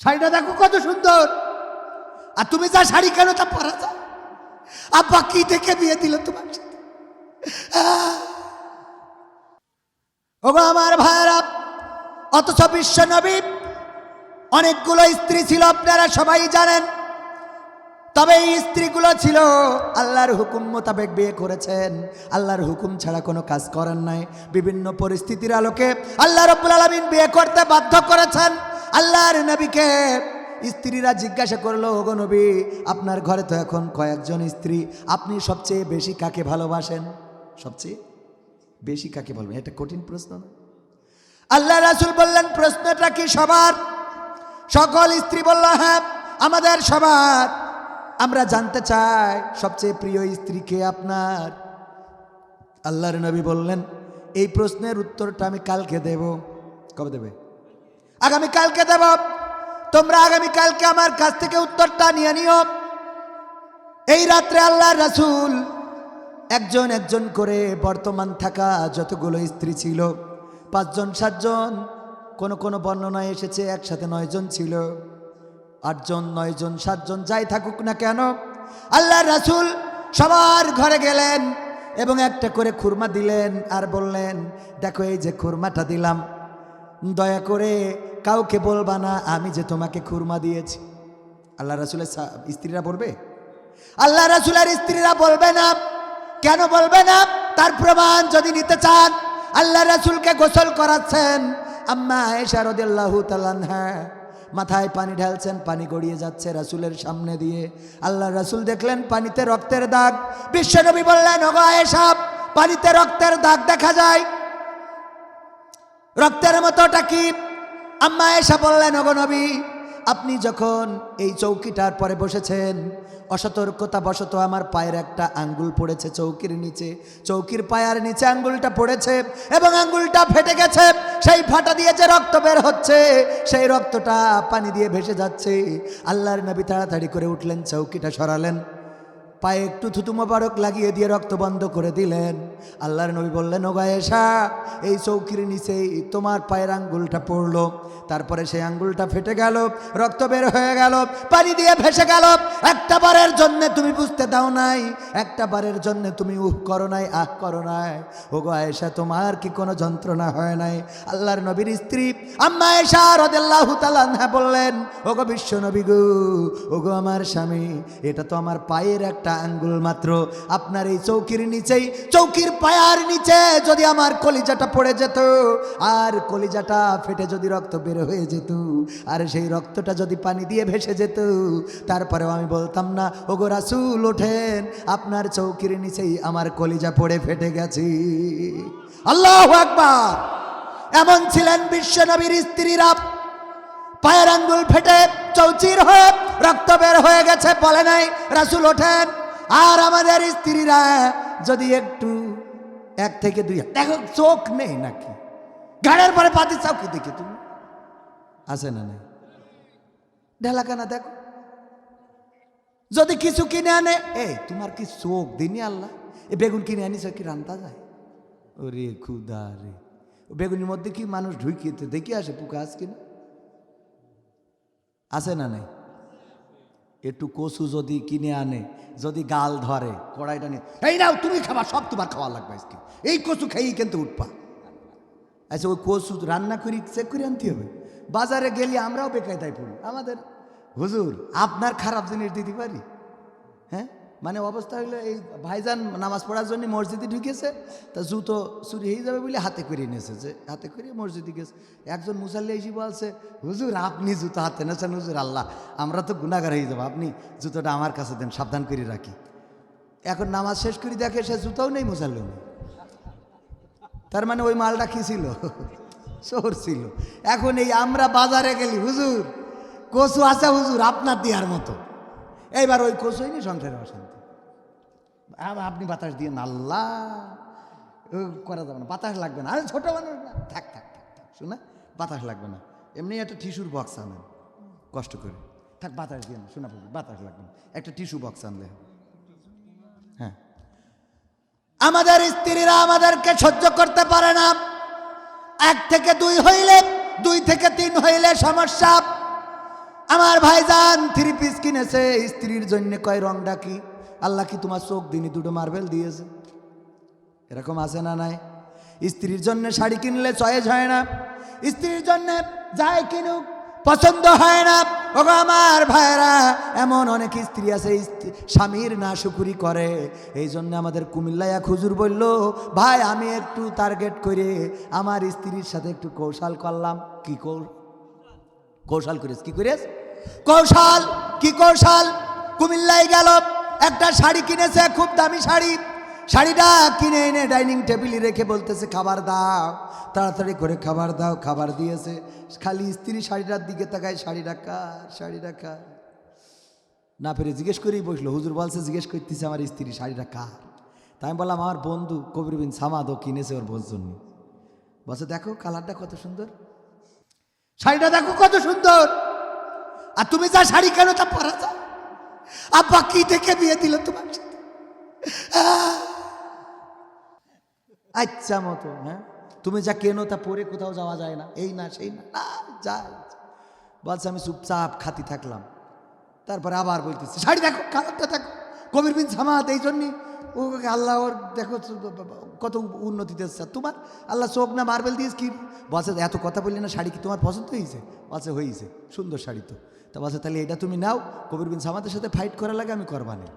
শাড়িটা দেখো কত সুন্দর। আর তুমি যা শাড়ি কেন তা পরা যাও। আব্বা কি থেকে বিয়ে দিল তোমার ওগো আমার ভাইরা অথচ বিশ্ব নবী অনেকগুলো স্ত্রী ছিল, আপনারা সবাই জানেন। তবে এই স্ত্রীগুলো ছিল আল্লাহর হুকুম মোতাবেক বিয়ে করেছেন। আল্লাহর হুকুম ছাড়া কোনো কাজ করেন নাই। বিভিন্ন পরিস্থিতির আলোকে আল্লাহ রব্বুল আলমিন বিয়ে করতে বাধ্য করেছেন। আল্লাহর নবীকে স্ত্রীরা জিজ্ঞাসা করল, ওগো নবী, আপনার ঘরে তো এখন কয়েকজন স্ত্রী, আপনি সবচেয়ে বেশি কাকে ভালোবাসেন? সবচেয়ে বেশি কাকে বলবেন এটা কঠিন প্রশ্ন না। আল্লাহ রাসুল বললেন, প্রশ্নটা কি সবার? সকল স্ত্রী বলল হ্যাঁ আমাদের সবার। আমরা জানতে চাই সবচেয়ে প্রিয় স্ত্রী কে আপনার? আল্লাহর নবী বললেন, এই প্রশ্নের উত্তরটা আমি কালকে দেব। কবে দেবে? আগামী কালকে দেব তোমরা আগামী কালকে আমার কাছ থেকে উত্তরটা নিয়ে নিও। এই রাত্রে আল্লাহ রাসুল একজন একজন করে বর্তমান থাকা যতগুলো স্ত্রী ছিল, পাঁচজন, সাতজন, কোন কোন বর্ণনায় এসেছে একসাথে নয়জন ছিল, আটজন, নয়জন, সাতজন, যাই থাকুক না কেন আল্লাহ রাসুল সবার ঘরে গেলেন এবং একটা করে খুরমা দিলেন আর বললেন, দেখো এই যে খুরমাটা দিলাম, দয়া করে কাউকে বলবা না, আমি যে তোমাকে খুরমা দিয়েছি। আল্লাহ রাসুলের স্ত্রীরা বলবে? আল্লাহ রাসুলের স্ত্রীরা বলবে না। কেন বলবে না? তার প্রমাণ যদি নিতে চান, আল্লাহ রাসুলকে গোসল করাচ্ছেন। আম্মা এসা রদিল্লাহু হ্যাঁ মাথায় পানি ঢালছেন, পানি গড়িয়ে যাচ্ছে রাসুলের সামনে দিয়ে। আল্লাহ রাসুল দেখলেন, পানিতে রক্তের দাগ। বিশ্বনবী বললেন, ওগো পানিতে রক্তের দাগ দেখা যায়। রক্তের মতোটা কি? আম্মা এসা বললেন, ওগো নবী, আপনি যখন এই চৌকিটার পরে বসেছেন অসতর্কতা বশত আমার পায়ের একটা আঙ্গুল পড়েছে চৌকির নিচে, চৌকির পায়ের নিচে আঙ্গুলটা পড়েছে এবং আঙ্গুলটা ফেটে গেছে, সেই ফাটা দিয়ে যে রক্ত বের হচ্ছে, সেই রক্তটা পানি দিয়ে ভেসে যাচ্ছে। আল্লাহর নবী তাড়াতাড়ি করে উঠলেন, চৌকিটা সরালেন। পায়ে একটু থুতু মোবারক লাগিয়ে দিয়ে রক্ত বন্ধ করে দিলেন। আল্লাহর নবী বললেন ও গায়েশা এই চৌকির নিচেই তোমার পায়ের আঙ্গুলটা পড়ল। তারপরে সেই আঙ্গুলটা ফেটে গেল, রক্ত বের হয়ে গেল, পানি দিয়ে ভেসে গেল। একটা বারের জন্য তুমি বুঝতে দাও নাই, একটা বারের জন্য তুমি উহ করো নাই, আহ করো নাই। ও গো আয়েশা, তোমার কি কোনো যন্ত্রণা হয় নাই? আল্লাহর নবীর স্ত্রী আম্মা এসা রদেল্লাহু তালান্হা বললেন ও গো বিশ্ব নবী গো ও গো আমার স্বামী, এটা তো আমার পায়ের একটা আঙ্গুল মাত্র। আপনার এই চৌকির নিচেই, চৌকির পায়ার নিচে যদি আমার কলিজাটা পড়ে যেত, আর কলিজাটা ফেটে যদি রক্ত বের হয়ে যেত, আর সেই রক্তটা যদি পানি দিয়ে ভেসে যেত, তারপরেও আমি বলতাম না, ওগো রাসুল, ওঠেন। আপনার চৌকির নিচেই আমার কলিজা পড়ে ফেটে গেছে। আল্লাহ একবার এমন ছিলেন বিশ্বনবীর স্ত্রীরা। পায়ের আঙ্গুল ফেটে চৌচির হয়ে রক্ত বের হয়ে গেছে, বলে নাই, রাসুল, ওঠেন। আর আমাদের স্ত্রীরা যদি একটু, এক থেকে দুই, দেখো, চোখ নেই নাকি? গাড়ের পরে পাতি চাও কি দেখি তুমি? আছে না নাই? ঢেলাকানা দেখো। যদি কিছু কিনে আনে এই তোমার কি চোখ দিনি আল্লাহ? এ বেগুন কিনে আনিস কি রান্তা যায়? ওরে খুদা রে। বেগুনের মধ্যে কি মানুষ ঢুকিয়ে দেখি আসে পোকা আস কিনা? আছে না নাই? একটু কচু যদি কিনে আনে, যদি গাল ধরে, কড়াইটা নিয়ে, এই নাও, তুমি খাবা, সব তোমার খাওয়া লাগবে আজকে। এই কচু খেয়েই কিন্তু উঠবা। আচ্ছা ওই কচু রান্না করি, চেক করে আনতে হবে। বাজারে গেলে আমরাও বেকায়দায় পড়ি। আমাদের, হুজুর, আপনার খারাপ জিনিস দিতে পারি? হ্যাঁ? মানে অবস্থা হইল এই ভাইজান নামাজ পড়ার জন্য মসজিদে ঢুকেছে, তা জুতো চুরি হয়ে যাবে বলে হাতে করে নিয়েছে যে হাতে করে মসজিদে গেছে। একজন মুসাল্লি এসে বলছে, হুজুর, আপনি জুতো হাতে নেছেন হুজুর আল্লাহ, আমরা তো গুণাগার হয়ে যাব, আপনি জুতোটা আমার কাছে দেন, সাবধান করে রাখি। এখন নামাজ শেষ করে দেখে সে জুতোও নেই, মুসাল্লিও নেই। তার মানে ওই মালটা কি ছিল? শহর ছিল। এখন এই আমরা বাজারে গেলি, হুজুর, কচু আছে, হুজুর, আপনার দেওয়ার মতো। এইবার ওই কচুই নি সংসারে অশান্তি। আপনি বাতাস দিয়ে না আল্লাহ, ও, করা যাবে না, বাতাস লাগবে না। আরে ছোট মানুষ না, থাক থাক থাক থাক, শোনা বাতাস লাগবে না। এমনি একটা টিস্যুর বক্স আনেন, কষ্ট করে। থাক, বাতাস দিয়ে না শোনা বাতাস লাগবে না। একটা টিস্যু বক্স আনলে। হ্যাঁ। আমাদের স্ত্রীরা আমাদেরকে সহ্য করতে পারে না। এক থেকে দুই হইলে, দুই থেকে তিন হইলে সমস্যা। আমার ভাইজান থ্রি পিস কিনেছে, স্ত্রীর জন্য কয় রং ডাকি আল্লাহ কি তোমার চোখ দিনই দুটো মার্বেল দিয়েছে? এরকম আছে না নাই? স্ত্রীর জন্য শাড়ি কিনলে চয়েস হয় না। স্ত্রীর জন্য যাই কিনুক, পছন্দ হয় না। ওগো আমার ভাইরা এমন অনেক স্ত্রী আছে স্বামীর না শুকুরি করে। এই জন্য আমাদের কুমিল্লায় এক হুজুর বলল, ভাই, আমি একটু টার্গেট করে আমার স্ত্রীর সাথে একটু কৌশল করলাম। কি কৌ, কৌশল করিস, কি করিস? কৌশল, কি কৌশল? কুমিল্লায় গেল, একটা শাড়ি কিনেছে, খুব দামি শাড়ি। শাড়িটা কিনে এনে ডাইনিং টেবিলে রেখে বলতেছে, খাবার দাও। তাড়াতাড়ি করে খাবার দাও, খাবার দিয়েছে। খালি স্ত্রী শাড়িটার দিকে তাকায় শাড়ি কার? শাড়ি কার? না ফেরে জিজ্ঞেস করেই বসল। হুজুর বলছে, জিজ্ঞেস করতেছে, আমার স্ত্রী শাড়িটা কার? তাই আমি বললাম, আমার বন্ধু কবির বিন সামাদ ও কিনেছে ওর বোন জন্য। বলছে, দেখো, কালারটা কত সুন্দর। শাড়িটা দেখো, কত সুন্দর! আর তুমি যা শাড়ি কেন তা পরা যাও। আব্বা কি দেখে বিয়ে দিল তোমার আচ্ছা মতো হ্যাঁ? তুমি যা কেন তা পরে কোথাও যাওয়া যায় না। এই না, সেই না যায়। বলছে, আমি চুপচাপ খাতি থাকলাম। তারপরে আবার বলতেছি, শাড়ি দেখো, কালারটা দেখো, কবির বিন জামাত এই জন্যই ও আল্লাহ ওর দেখো কত উন্নতি দিচ্ছে তোমার আল্লাহ চোখ না মার্বেল দিয়েছ কি? বলছে, এত কথা বললি না, শাড়ি কি তোমার পছন্দ হয়েছে? বলছে, হয়েছে, সুন্দর শাড়ি তো। তা বলছে, তাহলে এটা তুমি নাও, কবির বিন জামাতের সাথে ফাইট করা লাগে, আমি করবানি।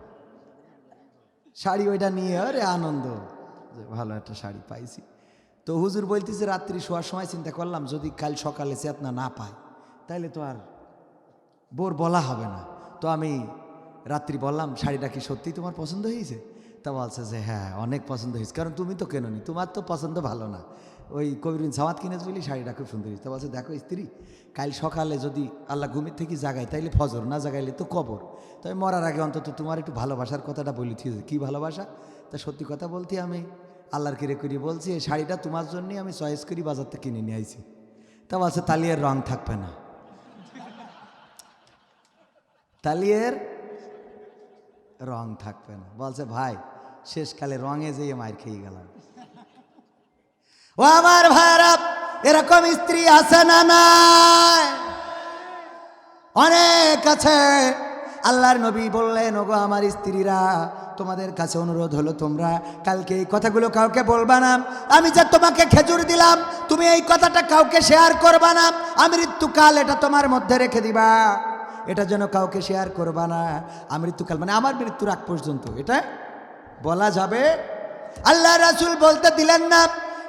শাড়ি ওইটা নিয়ে, আরে আনন্দ। যে ভালো একটা শাড়ি পাইছি। তো হুজুর বলতেছে, রাত্রি শোয়ার সময় চিন্তা করলাম, যদি কাল সকালে চেতনা না পাই তাইলে তো আর বোর বলা হবে না। তো আমি রাত্রি বললাম, শাড়িটা কি সত্যি তোমার পছন্দ হয়েছে তা বলছে যে হ্যাঁ অনেক পছন্দ হয়েছে কারণ তুমি তো কেননি, তোমার তো পছন্দ ভালো না। ওই কবির বিন সামাদ কিনেছ বলি শাড়িটা খুব সুন্দর তা বলছে, দেখো স্ত্রী, কাল সকালে যদি আল্লাহ ঘুমের থেকে জাগায়, তাইলে ফজর, না জাগাইলে তো কবর। তবে মরার আগে অন্তত তোমার একটু ভালোবাসার কথাটা বলি, ঠিক কী ভালোবাসা? তা সত্যি কথা বলতে আমি আল্লাহর কিরে করি বলছি, এই শাড়িটা তোমার জন্যই আমি চয়েস করি, বাজার থেকে কিনে নিয়ে আইছি। তা বলছে, তালিয়ার রং থাকবে না। তালিয়ের রং থাকবে না। বলছে, ভাই, শেষকালে রঙে যেয়ে মায়ের খেয়ে গেলাম। ও আমার ভাইরা এরকম স্ত্রী আছে না নাই? অনেক আছে। আল্লাহর নবী বললেন, ওগো আমার স্ত্রীরা, তোমাদের কাছে অনুরোধ হলো তোমরা কালকে এই কথাগুলো কাউকে বলবা না। আমি যে তোমাকে খেজুর দিলাম, তুমি এই কথাটা কাউকে শেয়ার করবা না। আমৃত্যুকাল এটা তোমার মধ্যে রেখে দিবা। এটা যেন কাউকে শেয়ার করবা না। আমৃত্যুকাল মানে আমার মৃত্যুর আগ পর্যন্ত, এটা বলা যাবে? আল্লাহ রাসুল বলতে দিলেন না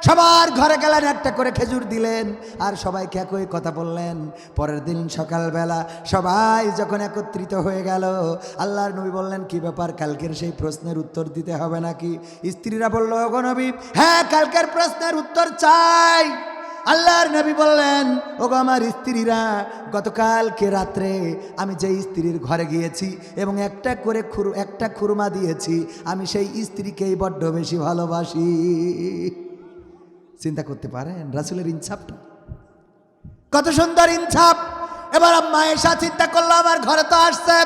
সবার ঘরে গেলেন, একটা করে খেজুর দিলেন, আর সবাইকে একই কথা বললেন। পরের দিন সকালবেলা সবাই যখন একত্রিত হয়ে গেল, আল্লাহর নবী বললেন, কি ব্যাপার, কালকের সেই প্রশ্নের উত্তর দিতে হবে নাকি? স্ত্রীরা বলল, ওগো নবী হ্যাঁ কালকের প্রশ্নের উত্তর চাই। আল্লাহর নবী বললেন, ওগো আমার স্ত্রীরা, গতকালকে রাত্রে আমি যেই স্ত্রীর ঘরে গিয়েছি এবং একটা করে খুর, একটা খুরমা দিয়েছি, আমি সেই স্ত্রীকেই বড্ড বেশি ভালোবাসি। চিন্তা করতে পারেন? রাসুলের ইনসাফটা কত সুন্দর ইনসাফ। এবার এসা চিন্তা করল, আমার ঘরে তো আসছে।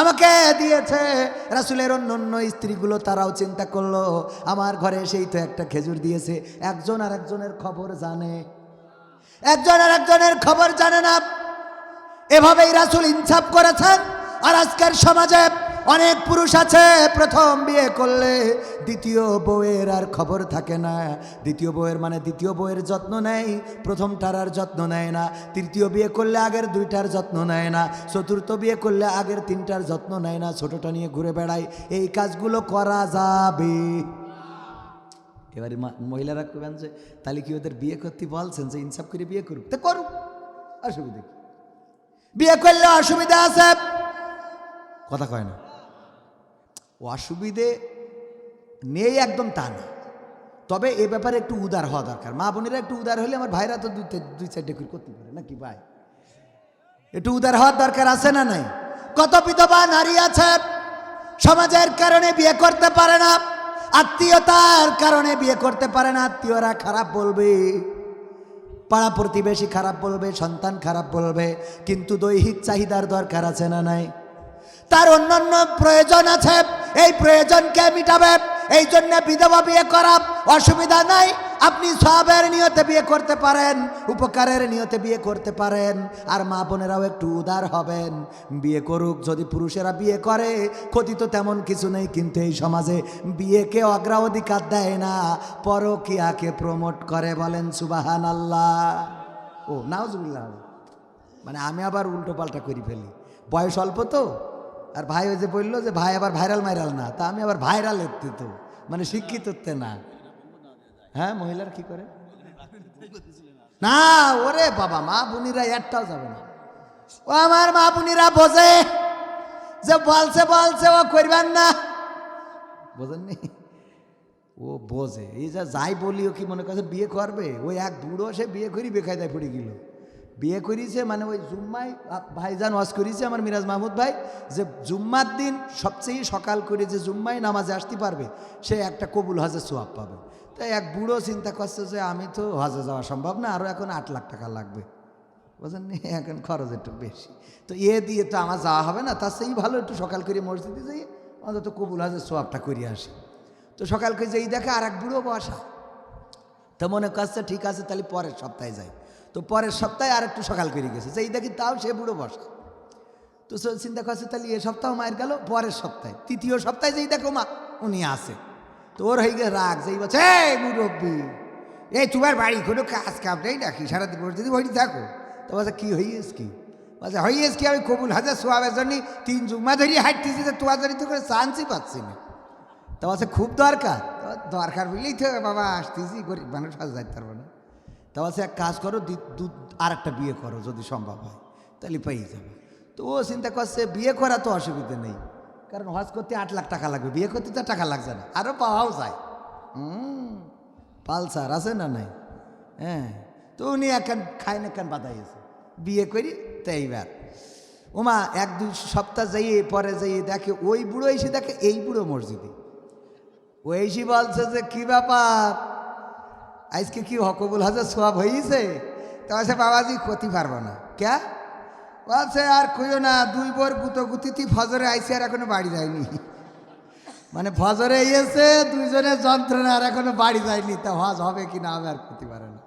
আমাকে দিয়েছে। রাসুলের অন্য অন্য স্ত্রীগুলো তারাও চিন্তা করল, আমার ঘরে সেই তো একটা খেজুর দিয়েছে। একজন আর একজনের খবর জানে। একজন আর একজনের খবর জানে না। এভাবেই রাসুল ইনসাফ করেছেন। আর আজকের সমাজে অনেক পুরুষ আছে, প্রথম বিয়ে করলে দ্বিতীয় বউয়ের আর খবর থাকে না। দ্বিতীয় বউয়ের মানে দ্বিতীয় বউয়ের যত্ন নেয়, প্রথমটার আর যত্ন নেয় না। তৃতীয় বিয়ে করলে আগের দুইটার যত্ন নেয় না। চতুর্থ বিয়ে করলে আগের তিনটার যত্ন নেয় না। ছোটটা নিয়ে ঘুরে বেড়ায়, এই কাজগুলো করা যাবে। এবারে মহিলারা করবেন যে, তাহলে কি ওদের বিয়ে করতে বলছেন যে ইনসাফ করে বিয়ে করুক? তো করুক, অসুবিধা? বিয়ে করলে অসুবিধা আছে? কথা কয় না। অসুবিধে নেই একদম তা না। তবে এ ব্যাপারে একটু উদার হওয়া দরকার। মা বোনেরা একটু উদার হলে আমার ভাইরা তো দুই দুই চারটে করে করতে পারে নাকি ভাই? একটু উদার হওয়ার দরকার আছে না নাই? কত বিধবা নারী আছে, সমাজের কারণে বিয়ে করতে পারে না, আত্মীয়তার কারণে বিয়ে করতে পারে না, আত্মীয়রা খারাপ বলবে, পাড়া প্রতিবেশী খারাপ বলবে, সন্তান খারাপ বলবে, কিন্তু দৈহিক চাহিদার দরকার আছে না নাই? তার অন্যান্য প্রয়োজন আছে। এই প্রয়োজনকে মিটাবে। এই জন্য বিধবা বিয়ে করা অসুবিধা নাই। আপনি সবের নিয়তে বিয়ে করতে পারেন, উপকারের নিয়তে বিয়ে করতে পারেন, আর মা বোনেরাও একটু উদার হবেন। বিয়ে করুক, যদি পুরুষেরা বিয়ে করে, ক্ষতি তো তেমন কিছু নেই, কিন্তু এই সমাজে বিয়েকে অগ্রাধিকার দেয় না। পরকিয়াকে প্রমোট করে বলেন সুবাহান আল্লাহ ও, নাউজুবিল্লাহ। মানে আমি আবার উল্টো পাল্টা করে ফেলি। বয়স অল্প তো? আর ভাই ওই যে বলল যে, ভাই, আবার ভাইরাল মাইরাল না। তা আমি আবার ভাইরাল তো মানে শিক্ষিতত্বে না। হ্যাঁ মহিলার কি করে? না, ওরে বাবা, মা বুনিরা একটাও যাবে না। ও আমার মা বুনিরা বোঝে যে, বলছে বলছে, ও করবেন না। বোঝেননি? ও বোঝে। এই যা যাই বলি, ও কি মনে করছে বিয়ে করবে? ওই এক বুড়ো, সে বিয়ে করি বেকায়দায় পড়ে গেল। বিয়ে করিছে মানে ওই জুম্মায় ভাইজান ওয়াজ করিছে আমার মিরাজ মাহমুদ ভাই, যে জুম্মার দিন সবচেয়ে সকাল করে যে জুম্মায় নামাজে আসতে পারবে, সে একটা কবুল হজের সোয়াব পাবে। তাই এক বুড়ো চিন্তা করছে যে আমি তো হজে যাওয়া সম্ভব না আরও এখন আট লাখ টাকা লাগবে। বুঝলেন? এখন খরচ একটু বেশি। তো এ দিয়ে তো আমার যাওয়া হবে না, তার সেই ভালো একটু সকাল করে মসজিদে যাই, অন্তত কবুল হাজের সোয়াবটা করিয়ে আসি। তো সকাল করে যেই দেখে আর এক বুড়ো বসা। তো মনে করছে, ঠিক আছে, তাহলে পরের সপ্তাহে যাই। তো পরের সপ্তাহে আর একটু সকাল করে গেছে। যেই দেখি তাও সে বুড়ো বসা তো চিন্তা করছে, তাহলে এ সপ্তাহ মায়ের গেল, পরের সপ্তাহে। তৃতীয় সপ্তাহে যেই দেখো মা, উনি আসে তো ওর হয়ে গেছে রাগ, যেই বলছে, এই মুরব্বী, এই তোমার বাড়ি কোনো কাজ কাম নেই নাকি? সারাদিন বসে যদি ওই দেখো তো বলছে, কি হইয়েস কি? বলছে, হইয়েস কি, আমি কবুল হাজার সোয়াবের জন্য তিন জুম্মা ধরিয়ে হাঁটতেছি তো তোমার জন্য তো করে চান্সই পাচ্ছি না। তো বলছে, খুব দরকার। দরকার বুঝলেই তো বাবা, আসতেছি, গরিব মানুষ হাজ যাইতে পারব না। তা বলছে এক কাজ করো, দু- আর একটা বিয়ে করো যদি সম্ভব হয়, তাহলে পেয়ে যাবে। তো ও চিন্তা করছে, বিয়ে করা তো অসুবিধা নেই, কারণ হজ করতে আট লাখ টাকা লাগবে, বিয়ে করতে তো টাকা লাগছে না আরও পাওয়াও যায়। হুম, পালসার আছে না নাই? হ্যাঁ তো উনি এখন খায় না কেন বাধাইছে বিয়ে করি তাই এইবার। ওমা এক দুই সপ্তাহ যাইয়ে, পরে যাইয়ে দেখে, ওই বুড়ো এসে দেখে এই বুড়ো মসজিদে। ও এসে বলছে যে, কি ব্যাপার? আজকে কি হকবুল হাজার সোয়াব হয়েছে তো বলছে বাবাজি, ক্ষতি পারব না। ক্যা? বলছে আর কইও না, দুই বোর গুতো গুতিতি ফজরে আইসি আর এখনও বাড়ি যায়নি। মানে ফজরে এসে দুইজনের যন্ত্রণা আর এখনও বাড়ি যায়নি, তা হজ হবে কি না হবে আর ক্ষতি পারে না।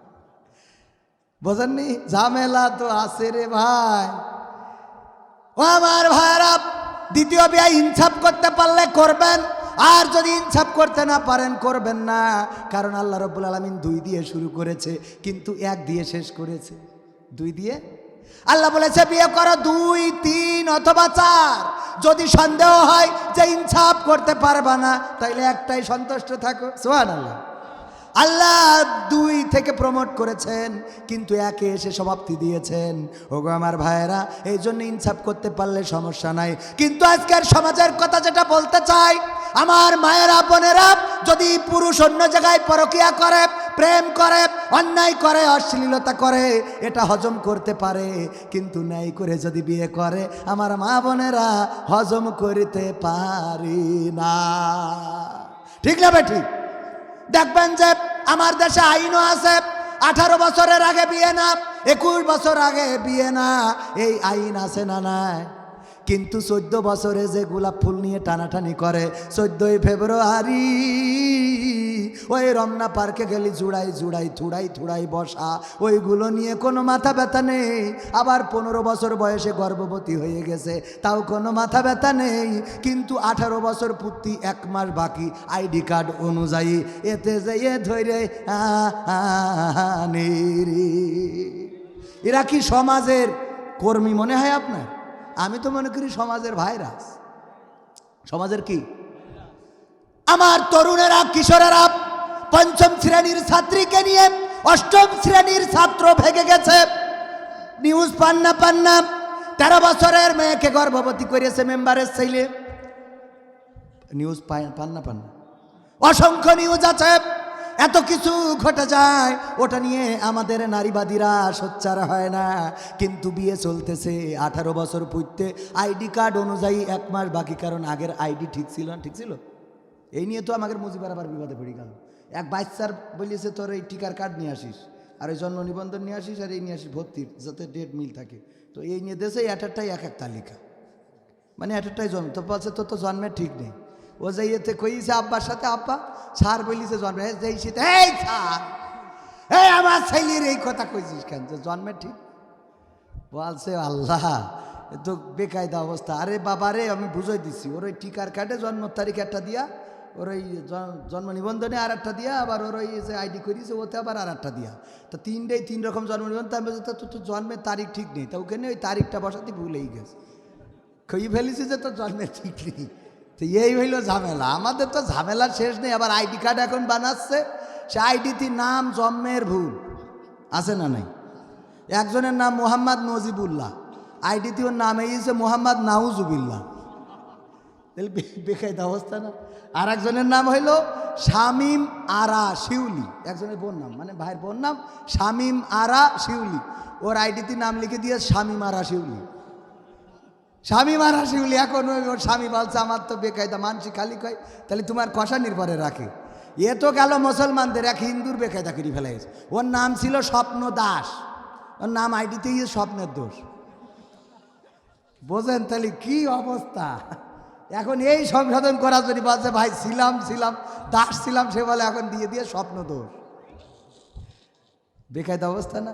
বোঝেননি? ঝামেলা তো আছে রে ভাই। ও আমার ভাইরা দ্বিতীয় বিয়ে ইনসাফ করতে পারলে করবেন। আর যদি ইনসাফ করতে না পারেন, করবেন না। কারণ আল্লাহ রব্বুল আলমিন দুই দিয়ে শুরু করেছে, কিন্তু এক দিয়ে শেষ করেছে। দুই দিয়ে? আল্লাহ বলেছে, বিয়ে করো দুই, তিন অথবা চার। যদি সন্দেহ হয় যে ইনসাফ করতে পারবা না, তাইলে একটাই সন্তুষ্ট থাকো। সোহান আল্লাহ আল্লাহ দুই থেকে প্রমোট করেছেন, কিন্তু একে এসে সমাপ্তি দিয়েছেন। ওগো আমার ভাইয়েরা, এই জন্য ইনসাফ করতে পারলে সমস্যা নাই। কিন্তু আজকের সমাজের কথা যেটা বলতে চাই, আমার মায়েরা, বোনেরা, যদি পুরুষ অন্য জায়গায় পরকিয়া করে, প্রেম করে, অন্যায় করে, অশ্লীলতা করে, এটা হজম করতে পারে, কিন্তু ন্যায় করে যদি বিয়ে করে, আমার মা বোনেরা, হজম করতে পারি না। ঠিক না বে ঠিক দেখবেন যে আমার দেশে আইনও আছে। আঠারো বছরের আগে বিয়ে না, একুশ বছর আগে বিয়ে না, এই আইন আছে না নাই? কিন্তু চোদ্দ বছরে যে গোলাপ ফুল নিয়ে টানাটানি করে, চোদ্দই ফেব্রুয়ারি, ওই রমনা পার্কে গেলি জুড়াই জুড়াই থুড়াই থুড়াই বসা, ওইগুলো নিয়ে কোনো মাথা ব্যথা নেই। আবার পনেরো বছর বয়সে গর্ভবতী হয়ে গেছে, তাও কোনো মাথা ব্যথা নেই। কিন্তু আঠারো বছর পূর্তি এক মাস বাকি, আইডি কার্ড অনুযায়ী এতে যেয়ে ধরে। এরা কি সমাজের কর্মী মনে হয় আপনার? আমি তো মনে করি সমাজের ভাইরাস। সমাজের কি? আমার তরুণেরা, কিশোরেরা পঞ্চম শ্রেণির ছাত্রীকে নিয়ে অষ্টম শ্রেণির ছাত্র ভেঙে গেছে। নিউজ পান্না পান্না তেরো বছরের মেয়েকে গর্ভবতী করেছে মেম্বারের ছেলে। নিউজ পান্না পান্না অসংখ্য নিউজ আছে। এত কিছু ঘটে যায়, ওটা নিয়ে আমাদের নারীবাদীরা সোচ্চার হয় না। কিন্তু বিয়ে চলতেছে আঠারো বছর পুঁততে আইডি কার্ড অনুযায়ী এক মাস বাকি, কারণ আগের আইডি ঠিক ছিল না, ঠিক ছিল? এই নিয়ে তো আমাদের মুজিবার আবার বিবাদে পড়ে গেল। এক বাচ্চার বলিয়েছে তোর এই টিকার কার্ড নিয়ে আসিস, আর এই জন্ম নিবন্ধন নিয়ে আসিস, আর এই নিয়ে আসিস ভর্তির যাতে ডেট মিল থাকে। তো এই নিয়ে দেশে এক একটাই, এক এক তালিকা। মানে একটাই জন্ম। তো বলছে, তোর তো জন্মের ঠিক নেই। ও যাইয়েতে কইছে, আব্বার সাথে আব্বা, স্যার বলিছে জন্মে। যেই শীত এই স্যার, এই আমার ছেলের এই কথা কইছিস কেন? যে জন্মে ঠিক? বলছে, আল্লাহ তো বেকায়দা অবস্থা। আরে বাবা রে, আমি বুঝাই দিছি, ওর ওই টিকার কার্ডে জন্ম তারিখ একটা দিয়া, ওর ওই জন্ম নিবন্ধনে আর একটা দিয়া, আবার ওর ওই যে আইডি করিয়েছে ওতে আবার আর একটা দিয়া। তো তিনটেই তিন রকম জন্ম নিবন্ধন, তার মধ্যে তো তোর তো জন্মের তারিখ ঠিক নেই। তা ওখানে ওই তারিখটা বসাতে ভুলেই গেছে। খেয়ে ফেলেছি যে তোর জন্মের ঠিক নেই। তো এই হইল ঝামেলা। আমাদের তো ঝামেলার শেষ নেই, আবার আইডি কার্ড এখন বানাচ্ছে। সে আইডিতে নাম জন্মের ভুল। আছে না নাই? একজনের নাম মোহাম্মদ নজিবুল্লাহ আইডিতে ওর নাম হয়েছে মোহাম্মদ নাউজুবিল্লাহ। তাহলে বেকায়দা অবস্থা না? আর একজনের নাম হইল শামিম আরা শিউলি। একজনের বোন নাম মানে ভাইয়ের বোন নাম শামিম আরা শিউলি। ওর আইডিতে নাম লিখে দিয়ে শামিম আরা শিউলি। স্বামী মারা শিউলি এখন ওর স্বামী বলছে, আমার তো বেকায়দা মানসি খালি কয়, তাহলে তোমার কষা নির্ভরে রাখে। এ তো গেল মুসলমানদের এক হিন্দুর বেকায়দা করে ফেলে গেছে ওর নাম ছিল স্বপ্ন দাস। ওর নাম আইডিতে গিয়ে স্বপ্নের দোষ। বোঝেন তাহলে কি অবস্থা? এখন এই সংশোধন করার জন্য বলছে, ভাই, ছিলাম ছিলাম, দাস ছিলাম, সে বলে, এখন দিয়ে দিয়ে স্বপ্ন দোষ। বেকায়দা অবস্থা না?